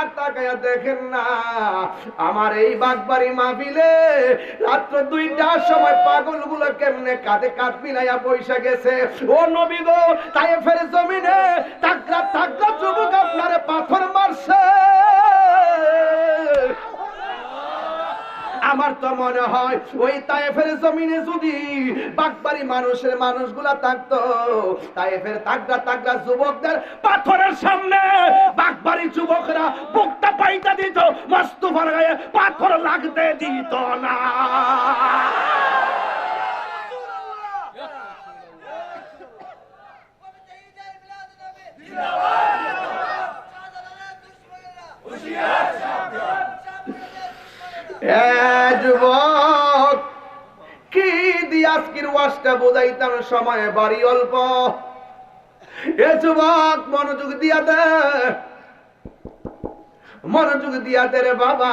আর তাকায়া দেখেন না। আমার এই বাগবাড়ি মাহফিলে রাত্র দুইটার সময় পাগলগুলো কেমনে কাঁধে কাঁধ মিলাইয়া পয়সা গেছে? ও নবী গো তাই ফেরে জমিনে থাকলে যুবক পাথর মারছে। আমার তো মনে হয় ওই তায়েফের জমিনে যদি বাগবাড়ি মানুষের মানুষগুলা থাকতো তায়েফের তাগড়া তাগড়া যুবকদের পাথরের সামনে বাগবাড়ি যুবকরা বুকটা পাইতা দিত মস্তুফার গায়ে পাথর লাগতে দিত না। এ যুবক, কি দিয়ে আজকের ওয়াজটা বোঝাইতাম? সময় বাড়ি অল্প। এ যুবক, মনোযোগ দিয়া দে। মনোযোগ দিয়া রে বাবা।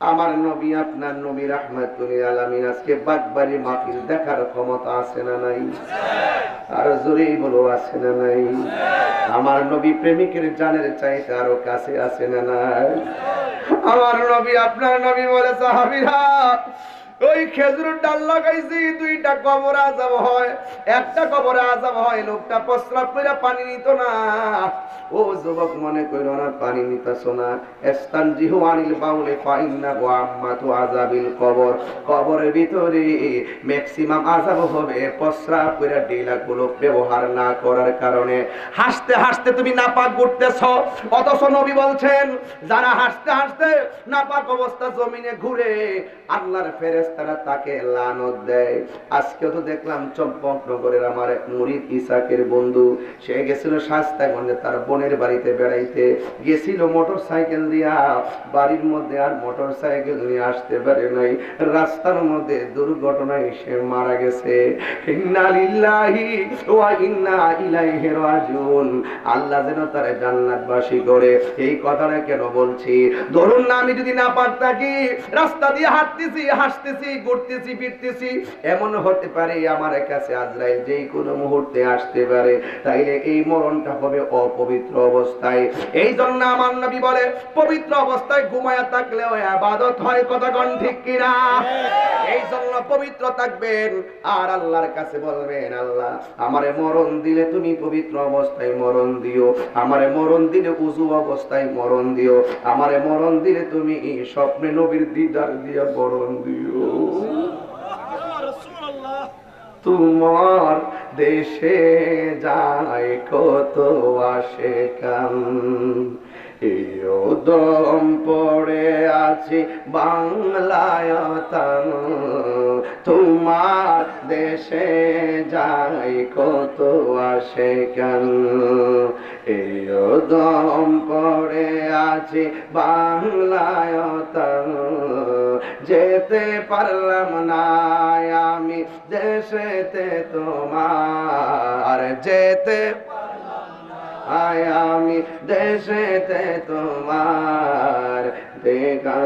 আমার নবী, আপনার নবী রাহমাতুল্লাহ আলামিন আজকে বাগবাড়ি মাহফিল দেখার ক্ষমতা আছে না নাই? আর জোরেই বলো, আছে না নাই? আমার নবী প্রেমিকের জানের চাইতে আরও কাছে আছে না নাই? নবী আপনার নবী বলে সাহাবিরা। ওই খেজুর ডাল লাগাইছি, দুইটা কবর আজাব হয়, একটা কবর আজাব হয়, লোকটা প্রস্রাব করে পানি নিত না। ও যুবক মনে কইল, না, পানি নিতাছ না। এস্তান জিহু আনিল বাউলে, ফাইন্না গো আম্মা তো আজাবিল কবর। কবরের ভিতরে ম্যাক্সিমাম আজাব হবে, প্রস্রাব করে ডিলা গুলো ব্যবহার না করার কারণে। হাসতে হাসতে তুমি নাপাক ঘুরতেছ। অথচ নবী বলছেন, যারা হাসতে হাসতে নাপাক অবস্থা জমিনে ঘুরে, আল্লাহর ফেরেশতারা তাকে লানত দেয়। আজকে তো দেখলাম চম্পকনগরের আমার এক মুরিদ ইসাকের বন্ধু, সে গেছিল শাস্তাগঞ্জে তার বোনের বাড়িতে বেড়াইতে। গেছিল মোটর সাইকেল দিয়া, বাড়ির মধ্যে আর মোটর সাইকেল নিয়ে আসতে পারে নাই। রাস্তার মধ্যে দুর্ঘটনায় সে মারা গেছে। আল্লাহ যেন তার জান্নাতবাসী করে। এই কথাটা কেন বলছি? ধরুন না আমি যদি না পারতাকি রাস্তা দিয়ে হাঁটতেছি হাসতেছি ঘুরতেছি ফিরতেছি। এমন হতে পারে আমার কাছে আজরাইল যে কোনো মুহূর্তে আসতে পারে। তাইলে এই মরণটা হবে অপবিত্র অবস্থায়। এই জন্য আমার নবী বলে, পবিত্র অবস্থায় ঘুমায়া থাকলেও আবাদত হয় কতক্ষণ ঠিক কিনা? জন্য পবিত্র থাকবেন। আর আল্লাহর কাছে বলবেন, আল্লাহ, আমারে মরণ দিলে তুমি পবিত্র অবস্থায় মরণ দিও। আমারে মরণ দিলে উজু অবস্থায় মরণ দিও। আমারে মরণ দিলে তুমি স্বপ্নে নবীর দিদার দিয়ে মরণ দিও। তোমার দেশে যায় কত আসে কাম দম পড়ে আছি বাংলায় তান তোমার দেশে যাই, কত আসে কেন? দম পড়ে আছি বাংলায় তান যেতে পারলাম না আমি দেশেতে তোমার। যেতে আয় আমি দেশেতে তোমার দেখা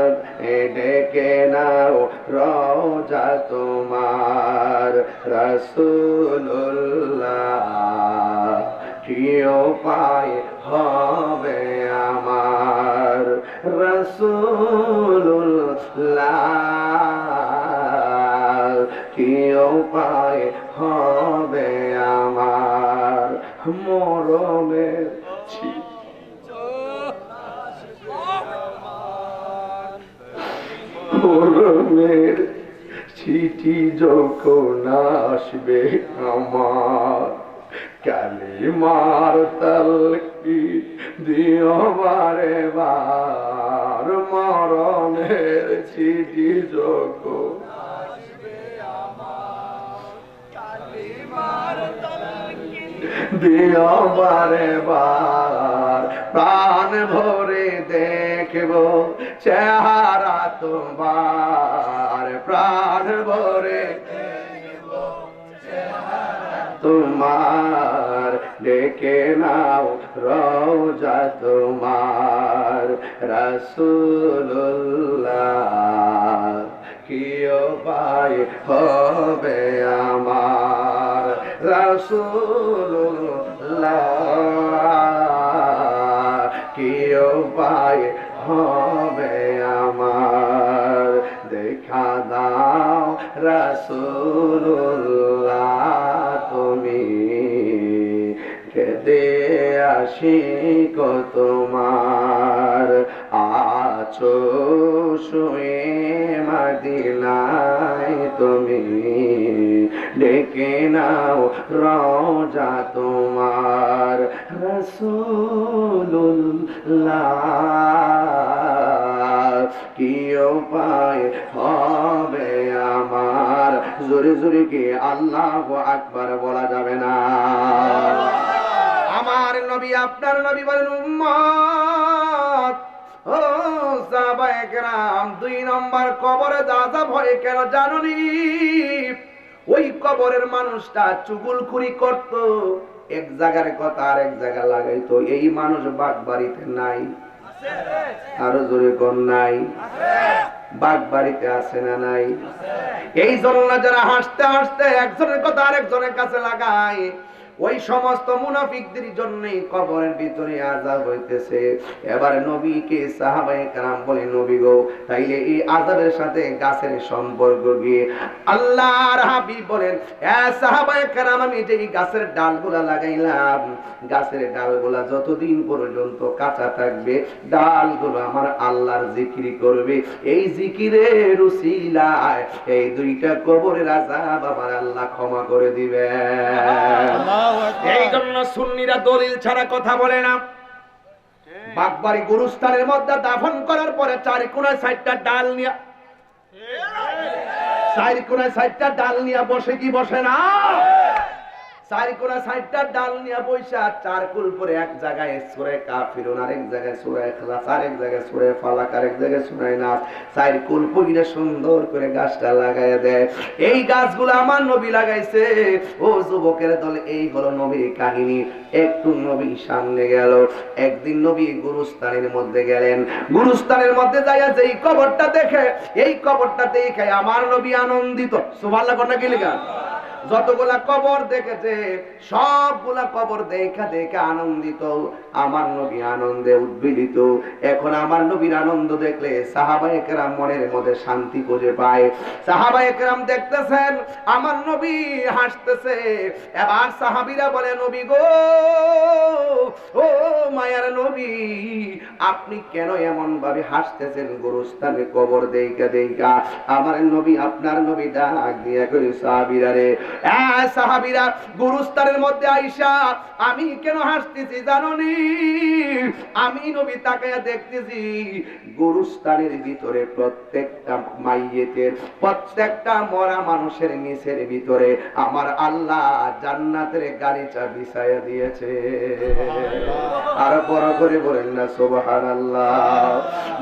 ডেকে নাও রোজা তোমার। রসুল্লাহ কিও পায় হবে আমার। রসুল্লাহ কিও পায় হবে আমার। মরমের ছি- মরমের চিঠি যখন আসবে আমার, কালিমার তালকি দিও বারে বার। মরণের চিঠি যখন দিও বারে বার। প্রাণ ভরে দেখব চেহারা তোমার। প্রাণ ভরে তোমার। ডেকে নাও রোজা তোমার। রসুল্লাহ কিও পাই হবে আমার। রসুল্লাহ কিও উপায় হবে আমার? দেখা দাও রাসূলুল্লাহ, তুমি কেদে আসি তোমার। আছো শুয়ে মদিনায় তুমি ডেকে নাও রোজা তোমার রসুল্লাহ কি উপায় হবে আমার? জোরে জোরে কি আল্লাহ আকবার বলা যাবে না। আমার নবী, আপনার নবী বলেন, উম্মত, ও সাহাবায়ে কেরাম, দুই নম্বর কবরে দাদা ভয় কেন জানুনি? কবরের মানুষটা চুগুলখুরি করত, এক জায়গার কথা আর এক জায়গা লাগাইতো, এই মানুষ বাঘ বাড়িতে নাই, আরও জোরে কোন নাই বাঘ বাড়িতে আছে না নাই, এই জন্য যারা হাসতে হাসতে একজনের কথা আরেকজনের কাছে লাগায় ওই সমস্ত মুনাফিকদের জন্য কবরের ভিতরে আজাব হইতেছে। এবার নবীকে সাহাবাই কারাম বলে, নবী গো, তাইলে এই আজাবের সাথে গাছের সম্পর্ক গিয়ে আল্লাহর হাবিব বলেন, এ সাহাবাই কারাম, আমি যে গাছের ডালগুলা লাগাইলাম, গাছের ডালগুলা যতদিন পর্যন্ত কাঁচা থাকবে, ডালগুলো আমার আল্লাহর জিকিরি করবে। এই জিকিরের উসিলায় এই দুইটা কবরের আজাব আমার আল্লাহ ক্ষমা করে দিবেন। এই জন্য সুন্নিরা দলিল ছাড়া কথা বলে না। বাগবাড়ি গুরুস্থানের মধ্যে দাফন করার পরে চারি কোনায় সাইডটা ডাল নিয়ে চারি কোনায় সাইডটা ডাল নিয়ে বসে কি বসে না? এই নবী এই কাহিনী। একটু নবী সামনে গেল। একদিন নবী গুরুস্থানের মধ্যে গেলেন। গুরুস্থানের মধ্যে যাইয়া যেই কবরটা দেখে, এই কবরটা দেখে আমার নবী আনন্দিত। সুভাল্লা কন্যা গেলি গান যতগুলা কবর দেখেছে, সবগুলা কবর দেখা দেখে আনন্দিত, আমার নবী আনন্দে উদ্বেলিত। এখন আমার নবীর আনন্দ দেখলে সাহাবায়ে কেরাম মনের মধ্যে শান্তি খুঁজে পায়। সাহাবায়ে কেরাম দেখতেছেন, আমার নবী হাসতেছে। এবার সাহাবীরা বলে, নবী গো, ও মায়ার নবী, আপনি কেন এমন ভাবে হাসতেছেন গোরস্থানে কবর দেইকা দেইকা আমার নবী, আপনার নবী ডাক দিয়া কই সাহাবীরা রে সাহাবীরা মধ্যে আইসা আমি কেন হাসতেছি আমি নবী তাকায়া দেখতেছি ভিতরে প্রত্যেকটা মাইয়েতের প্রত্যেকটা মরা মানুষের নিচের ভিতরে আমার আল্লাহ জান্নাতের গালিচা বিছায়া দিয়েছে। আর বড় করে বলেন না সুবহানাল্লাহ।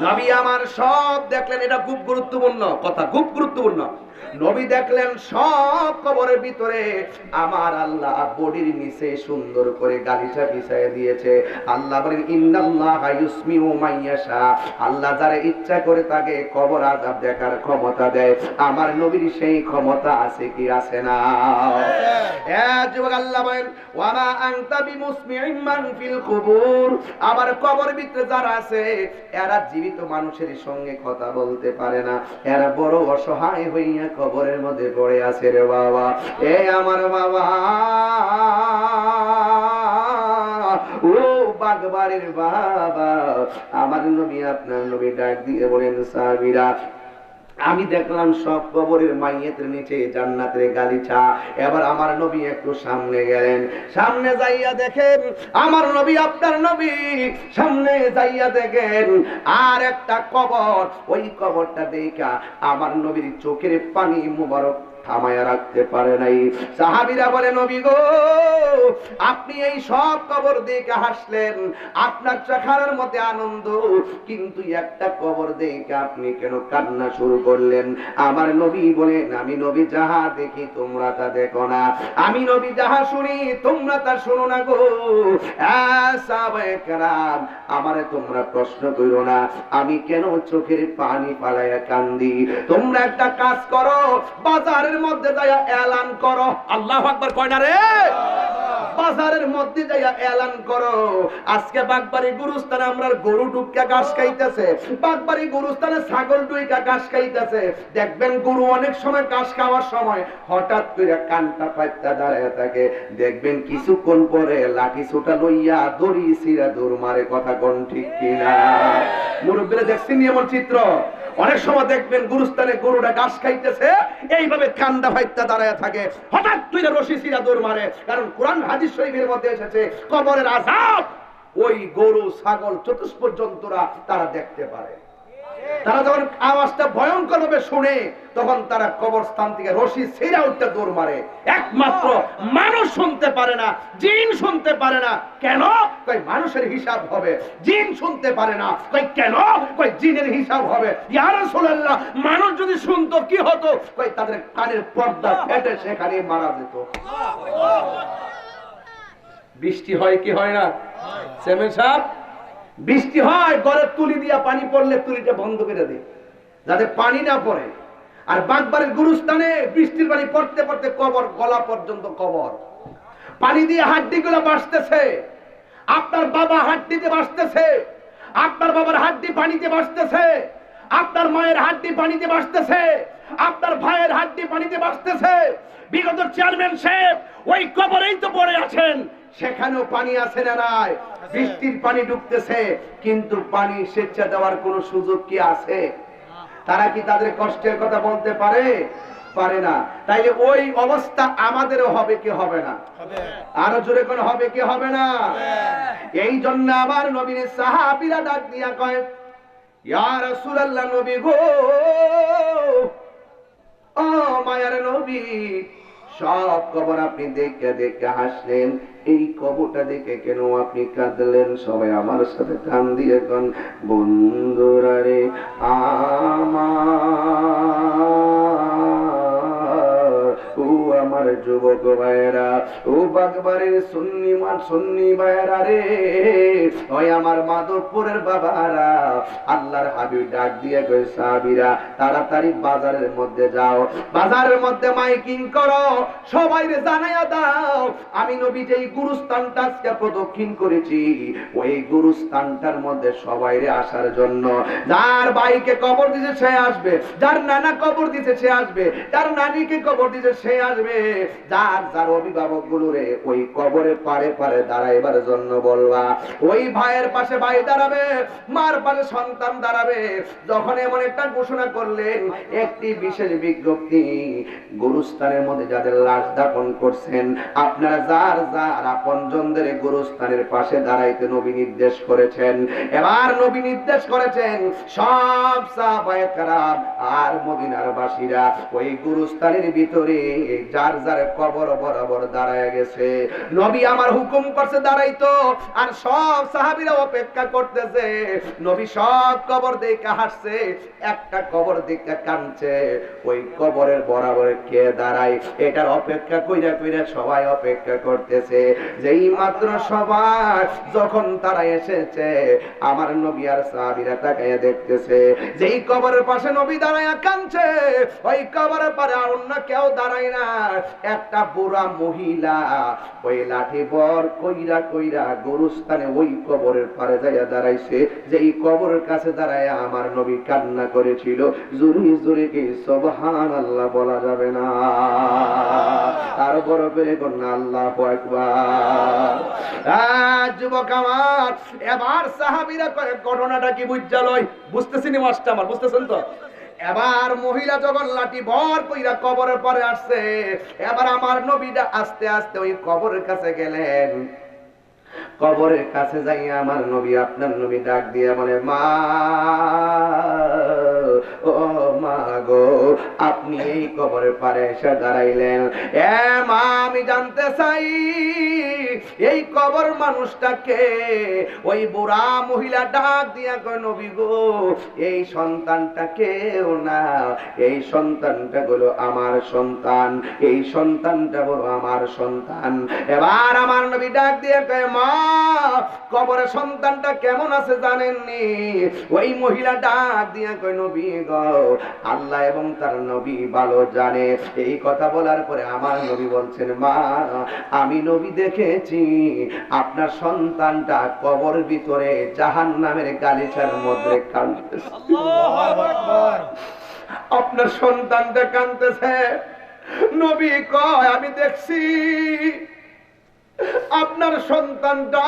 নবী আমার সব দেখলেন এটা খুব গুরুত্বপূর্ণ কথা খুব গুরুত্বপূর্ণ। নবী দেখলেন সব কবরের ভিতরে আমার আল্লাহ বডির নিচে সুন্দর করে গালিচা বিছায় দিয়েছে। আল্লাহ বলেন ইন্নাল্লাহ ইউসমিউ মাইয়াশা আল্লাহ যারা ইচ্ছা করে তাকে কবর আযাব দেখার ক্ষমতা দেয়। আমার নবীর সেই ক্ষমতা আছে কি আছে না? এ যুবক আল্লাহ বলেন ওয়ামা আনতা বিমুসমিউম মান ফিল কুবুর। আবার কবর ভিতরে যারা আছে এরা জীবিত মানুষের সঙ্গে কথা বলতে পারে না। এরা বড় অসহায় হইয়া কবরের মধ্যে পড়ে আছে রে বাবা। এ আমার বাবা। ও বাগবাড়ির বাবা। আমার নবী, আপনার নবী ডাক দিয়ে বলেন, সাহাবীরা আমি দেখলাম সব কবরের মাইয়েতের নিচে জান্নাতের গালিচা। এবার আমার নবী একটু সামনে গেলেন। সামনে যাইয়া দেখেন, আমার নবী, আপনার নবী সামনে যাইয়া দেখেন, আর একটা কবর। ওই কবরটা দেখা আমার নবীর চোখের পানি মুবারক থামায়া রাখতে পারে নাই। সাহাবিরা বলে, নবী গো, আপনি এই সব কবর দেখে হাসলেন। আপনার চেহারার মধ্যে আনন্দ, কিন্তু একটা কবর দেখে আপনি কেন কান্না শুরু করলেন? আমার নবী বলেন, আমি নবী যাহা দেখি, তোমরা তা দেখো না। আমি নবী যাহা শুনি, তোমরা তা শোনো না গো। আমারে তোমরা প্রশ্ন করো না। আমি কেন চোখের পানি পালাইয়া কান্দি? তোমরা একটা কাজ করো, বাজারের মধ্যে যাইয়া এলান করো। আল্লাহ আকবার কয় না রে? বাজারের মধ্যে যাইয়া এলান করো। আজকে বাগবাড়ি গুরুস্থানে আমরা গরু ডুবকা ঘাস খাইতেছে। বাগবাড়ি গুরুস্থানে ছাগল ডুইকা ঘাস খাইতেছে। দেখবেন গরু অনেক সময় ঘাস খাওয়ার সময় হঠাৎ করে কানটা পাইতা দাঁড়ায় থাকে। দেখবেন কিছুক্ষণ পরে লাঠি ছোটা লইয়া দড়ি সিরা দৌড় মারে কথা কোন ঠিক কিনা? মুরব্বীরা দেখছেন এমন চিত্র? অনেক সময় দেখবেন গুরুস্থানে গরুটা ঘাস খাইতেছে, এইভাবে কান্দা ফাইতা দাঁড়ায় থাকে। হঠাৎ তুই রশি সিরা দৌড় মারে, কারণ কোরআন হাদিস শরীফের মধ্যে এসেছে, কবরের আজাদ ওই গরু, ছাগল, চতুষ্পর্যন্তরা তারা দেখতে পারে। তারা যখন আওয়াজটা ভয়ঙ্কর ভাবে শুনে তখন তারা কবরস্থান থেকে রশি ছেড়া উঠতে দৌড় মারে। একমাত্র মানুষ শুনতে পারে না জিন শুনতে পারে না। কেন? কই মানুষের হিসাব হবে জিন শুনতে পারে না। কই কেন? কই জিনের হিসাব হবে। ইয়া রাসূলুল্লাহ মানুষ যদি শুনতো কি হতো? কই তাদের কানের পর্দা ফেটে সেখানে মারা যেত। বৃষ্টি হয় কি হয় না? সেমেন সাহেব বৃষ্টি হয় ঘরের তুলি দিয়া পানি পড়লে তুলিটা বন্ধ করে দে, যাতে পানি না পড়ে। আর বাগবাড়ির গুরুস্থানে বৃষ্টির পানি পড়তে পড়তে কবর, গলা পর্যন্ত কবর। পানি দিয়ে হাড্ডি গুলো বাসতেছে আপনার বাবা হাড্ডিতে বাসতেছে আপনার বাবার হাড্ডি পানিতে বাসতেছে আপনার মায়ের হাড্ডি পানিতে বাঁচতেছে। আপনার ভাইয়ের হাড্ডি পানিতে বাঁচতেছে। বিগত চেয়ারম্যান সাহেব, ওই কবরেই তো পড়ে আছেন। সেখানেও পানি আছে না নাই? বৃষ্টির পানি ঢুকতেছে কিন্তু পানি স্বেচ্ছা দেওয়ার কোনো সুযোগ কি আছে? তারা কি তাদের কষ্টের কথা বলতে পারে? পারে না। তাইলে ওই অবস্থা আমাদেরও হবে কি হবে না? আরও জোরে কোন হবে কি হবে না? এই জন্য আমার নবীর সাহাবীরা ডাক দিয়া কয় ইয়া রাসূলুল্লাহ নবী গো ও মায়ার নবী সব কবর আপনি দেখে দেখে হাসলেন। এই কবরটা দেখে কেন আপনি কাঁদলেন? সবাই আমার সাথে কান দিয়ে কন। বন্ধুরা রে, আমার আমার যুবক ভাইয়েরা, ও বাগবাড়ির সুন্নি মা সুন্নি ভাইয়েরা রে। ওই আমার মাধবপুরের বাবারা, আল্লাহর হাবিব ডাক দিয়ে কই সাহাবীরা, তাড়াতাড়ি বাজারের মধ্যে যাও। বাজারের মধ্যে মাইকিং করো সবাই রে জানাইয়া দাও। আমি নবী যেই গুরুস্থানটা আজকে প্রদক্ষিণ করেছি। ওই গুরুস্থানটার মধ্যে সবাই রে আসার জন্য। যার ভাইকে কবর দিছে সে আসবে, যার নানা কবর দিছে সে আসবে, যার নানিকে কবর দিছে সে আসবে। যার যার অভিভাবকগুলো রে, ওই কবরে পারে পারে দাঁড়াইবার জন্য বলবা। ওই ভাইয়ের পাশে ভাই দাঁড়াবে, মার পাশে সন্তান দাঁড়াবে। যখন এমন একটা ঘোষণা করলেন, একটি বিশেষ বিজ্ঞপ্তি, গুরুস্থানের মধ্যে যাদের লাশ দাপন করছেন, আপনারা যার যার আপনজনদের গুরুস্থানের পাশে দাঁড়াইতে নবী নির্দেশ করেছেন। এবার নবী নির্দেশ করেছেন, সব সাহাবায়ে কেরাম আর মদিনার বাসীরা, ওই গুরুস্থানের ভিতরে যার যার কবর বরাবর দাঁড়ায় গেছে। নবী আমার হুকুম করছে দাঁড়াইতো আর সব সাহাবীরা অপেক্ষা করতেছে। নবী সব কবর দেখে হাসছে, একটা কবর দেখে কাঁদছে। ওই কবরের বরাবর কে দাঁড়ায়, এটার অপেক্ষা কইরা কইরা সবাই অপেক্ষা করতেছে। যেই মাত্র সবাই যখন তারা এসেছে, আমার নবী আর সাহাবীরা তাকাইয়া দেখতেছে, যেই কবরের পাশে নবী দাঁড়ায় কাঁদছে, ওই কবরের পারে অন্য কেউ দাঁড়ায় না একটা বুড়া মহিলা ওই লাঠি বর কইরা কইরা গরুস্থানে ওই কবরের পারে যাইয়া দাঁড়াইছে। যেই কবরের কাছে দাঁড়ায় আমার নবী কান্না করেছিল। জুরি জুরি কি সোবহান আল্লাহ বলা যাবে না। আর বড় করে কন্যা, আল্লাহ যুবক আমার, এবার সাহাবীরা ঘটনাটা কি বুঝালয় বুঝতেছেন মাস্টার আমার, বুঝতেছেন তো? এবার মহিলা যখন লাঠি ভর কইরা কবরের পরে আসছে, এবার আমার নবীটা আস্তে আস্তে ওই কবরের কাছে গেলেন। কবরের কাছে যাই আমার নবী, আপনার নবী ডাক দিয়ে বলে, মা ও মা গো, আপনি এই কবরের পারে এসে দাঁড়াইলেন। এ মা, আমি জানতে চাই, এই কবর মানুষটাকে ওই বুড়া মহিলা ডাক দিয়া কয়, নবী গো, এই সন্তানটা কেউ না। এই সন্তানটা হলো আমার সন্তান। এই সন্তানটা হলো আমার সন্তান। এবার আমার নবী ডাক দিয়ে কয়, মা কবরে সন্তানটা কেমন আছে জানেননি? ওই মহিলা ডাক দিয়া কই নবী গো। আল্লাহ এবং তার নবী ভালো জানে। এই কথা বলার পরে আমার নবী বলছেন মা আমি নবী দেখেছি। আপনার সন্তানটা কবর ভিতরে জাহান নামের গালিচার মধ্যে কাঁদতেছে। আপনার সন্তানটা কাঁদতেছে। নবী কয় আমি দেখছি। আপনার সন্তানটা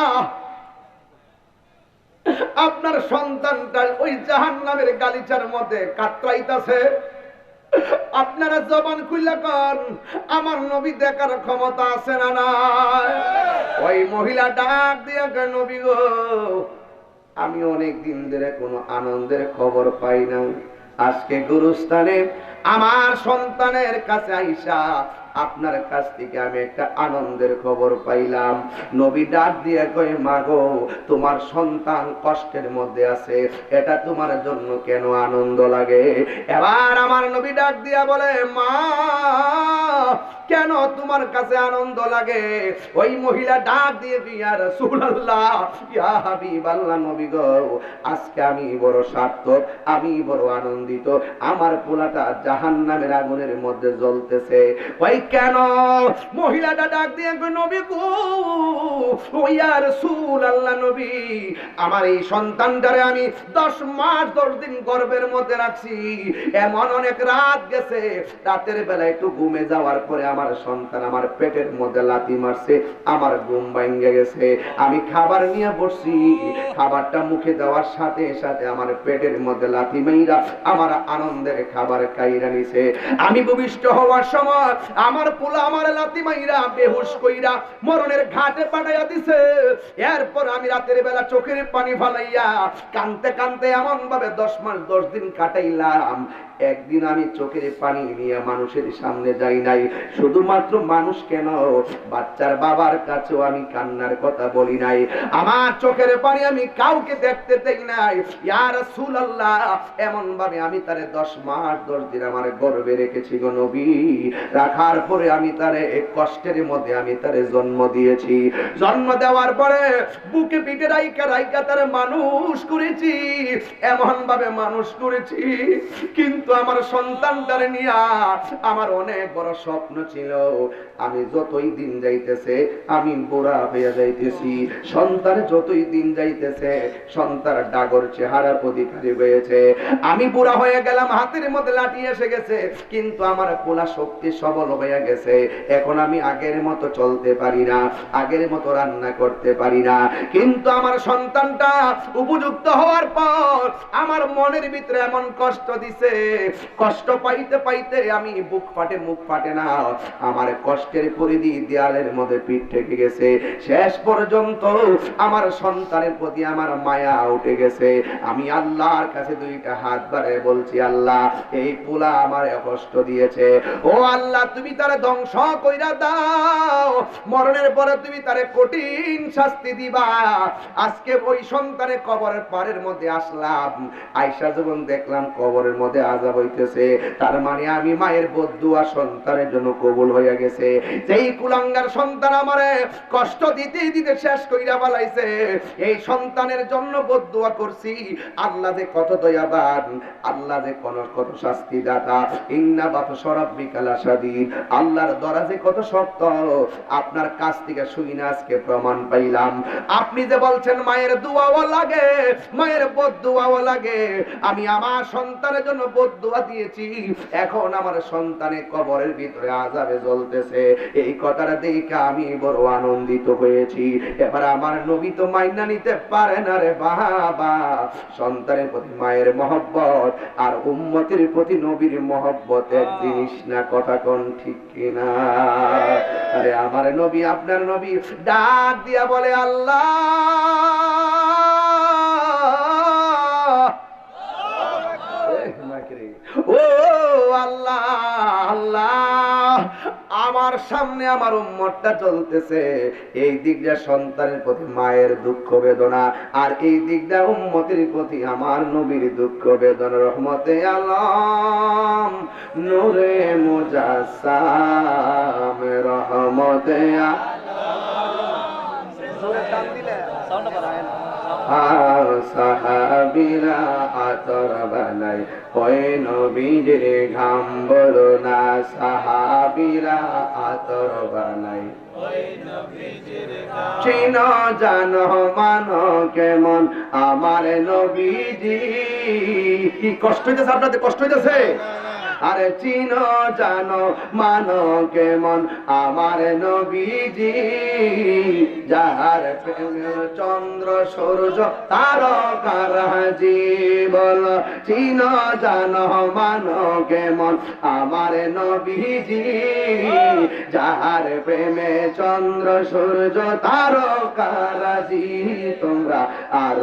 আপনার সন্তানটা ওই জাহান নামের গালিচার মধ্যে কাতরাইতাছে। আপনারা জবান খুললে কন, আমার নবী দেখার ক্ষমতা আছে না নাই? ওই মহিলা ডাক দিয়া নবী গো, আমি অনেক দিন ধরে কোনো আনন্দের খবর পাই না আজকে গুরুস্থানে আমার সন্তানের কাছে আইসা আপনার কাছ থেকে আমি একটা আনন্দের খবর পাইলাম। নবী ডাক দিয়ে কয়ে মাগো তোমার সন্তান কষ্টের মধ্যে আছে, এটা তোমার জন্য কেন আনন্দ লাগে? এবার আমার নবী ডাক দিয়া বলে, মা কেন তোমার কাছে আনন্দ লাগে? ওই মহিলা ডাক দিয়ে দিয়া রাসূলুল্লাহ, ইয়া হাবিবাল্লাহ নবী গো, আজকে আমি বড় সার্থক, আমি বড় আনন্দিত, আমার পোলাটা জাহান্নামের আগুনের মধ্যে জ্বলতেছে। ওই কেন? মহিলাটা ডাক দিয়ে নবী গো, ও ইয়া রাসূলুল্লাহ নবী, আমার এই সন্তানটারে আমি দশ মাস, দশ দিন গর্ভের মধ্যে রাখছি। এমন অনেক রাত গেছে, রাতের বেলা একটু ঘুমে যাওয়ার পরে আমার সন্তান আমার পেটের মধ্যে লাথি মারছে, আমার ঘুম ভাঙ্গে গেছে। আমি খাবার নিয়ে বসছি। খাবারটা মুখে দেওয়ার সাথে সাথে আমার পেটের মধ্যে লাথি মাইরা আমার আনন্দের খাবার কাইরা নিছে। আমি ভূমিষ্ঠ হওয়ার সময় আমার পোলা আমার লাথি মাইরা বেহুশ কইরা মরণের ঘাটে পাঠাইয়া দিছে। এরপর আমি রাতের বেলা চোখের পানি ফালাইয়া কানতে কানতে এমন ভাবে দশ মাস দশ দিন কাটাইলাম। একদিন আমি চোখের পানি নিয়ে মানুষের সামনে যাই নাই। শুধুমাত্র মানুষ কেন? বাচ্চার বাবার কাছেও আমি কান্নার কথা বলি নাই। আমার চোখের পানি আমি কাউকে দেখতে দেই নাই। ইয়ার সুল আল্লাহ এমন ভাবে আমি তারে দশ মাস, দশ দিন আমার গর্বে রেখেছি গো নবী। রাখার পরে আমি তারে এক কষ্টের মধ্যে আমি তারে জন্ম দিয়েছি। জন্ম দেওয়ার পরে বুকে পিঠে রাইকা রাইকা তারে মানুষ করেছি। এমন ভাবে মানুষ করেছি। কিন্তু আমার সন্তানটারে নিয়ে আমার অনেক বড় স্বপ্ন ছিল। আমি যতই দিন যাইতেছে, আমি বুড়া হয়ে যাইতেছি। সন্তান যতই দিন যাইতেছে, সন্তান ডাগর চেহারার অধিকারী হয়েছে। আমি বুড়া হয়ে গেলাম, হাতের মধ্যে লাঠি এসে গেছে, কিন্তু আমার পোলা শক্তি সবল হয়ে গেছে। এখন আমি আগের মতো চলতে পারি না, আগের মতো রান্না করতে পারি না। কিন্তু আমার সন্তানটা উপযুক্ত হওয়ার পর আমার মনের ভিতরে এমন কষ্ট দিছে কষ্ট পাইতে পাইতে আমি বুক ফাটে, মুখ ফাটে না। আমার কষ্টের পরিধি দেয়ালের মধ্যে পিঠ ঠেকে গেছে। শেষ পর্যন্ত আমার সন্তানের প্রতি আমার মায়া উঠে গেছে। আমি আল্লাহর কাছে দুইটা হাত বাড়ে বলছি, আল্লাহ, এই পোলা আমার কষ্ট দিয়েছে। ও আল্লাহ, তুমি তারে ধ্বংস কইরা দাও। মরণের পরে তুমি তারে কঠিন শাস্তি দিবা। আজকে ওই সন্তানের কবরের পারের মধ্যে আসলাম। আইসা যখন দেখলাম কবরের মধ্যে আজাব হইতেছে। তার মানে আমি মায়ের বদুয়া সন্তানের জন্য কবুল হইয়া গেছে। যেই কুলাঙ্গার সন্তান আমারে কষ্ট দিতে দিতে শেষ কইরা বালাইছে এই সন্তানের জন্য বদুয়া করছি। আল্লাহ যে কত দয়াবান, আল্লাহ যে কোন কত শাস্তি দাতা ইন্না বাপ সরাব্বিকালা সাদিন আল্লাহর দরাজে কত শক্ত, আপনার কাছ থেকে শুই না আজকে প্রমাণ পাইলাম। আপনি যে বলছেন মায়ের দুয়াও লাগে, মায়ের বদুয়াও লাগে, আমি আমার সন্তানের জন্য বদুয়া দিয়েছি। এখন আমার সন্তানের কবরের ভিতরে আজাবে জ্বলতেছে। এই কথাটা দেখে আমি বড় আনন্দিত হয়েছি। এবার আমার নবী তো মাইনা নিতে পারে না রে বাবা। সন্তানের প্রতি মায়ের মহব্বত আর উম্মতের প্রতি নবীর মহব্বত এক জিনিস না কথা কোন ঠিক কিনা? আরে আমার নবী আপনার নবী ডাক দিয়া বলে আল্লাহ আমার সামনে আমার উম্মতটা চলতেছে। এই দিকটা সন্তানের প্রতি মায়ের দুঃখ বেদনা, আর এই দিকটা উম্মতের প্রতি আমার নবীর দুঃখ বেদনা। রহমতে আলম, নূরে মুজাসাম রহমতে আলম। সাহাবিরা আতর বানাই ওই নবীজির ঘাম বলো না, সাহাবিরা আতর বানাই চিন জানো মানো কেমন আমার নবীজি। কি কষ্ট হইতেছে আপনাদের? কষ্ট হইতেছে? আরে চিন, জানো, মানো কেমন আমার নবীজি। যাহার চন্দ্র, সূর্য, তারকার জীবন চিন, জানো, মানো কেমন আমার নবীজি। যাহার প্রেমে চন্দ্র, সূর্য, তারকার জি তোমরা আর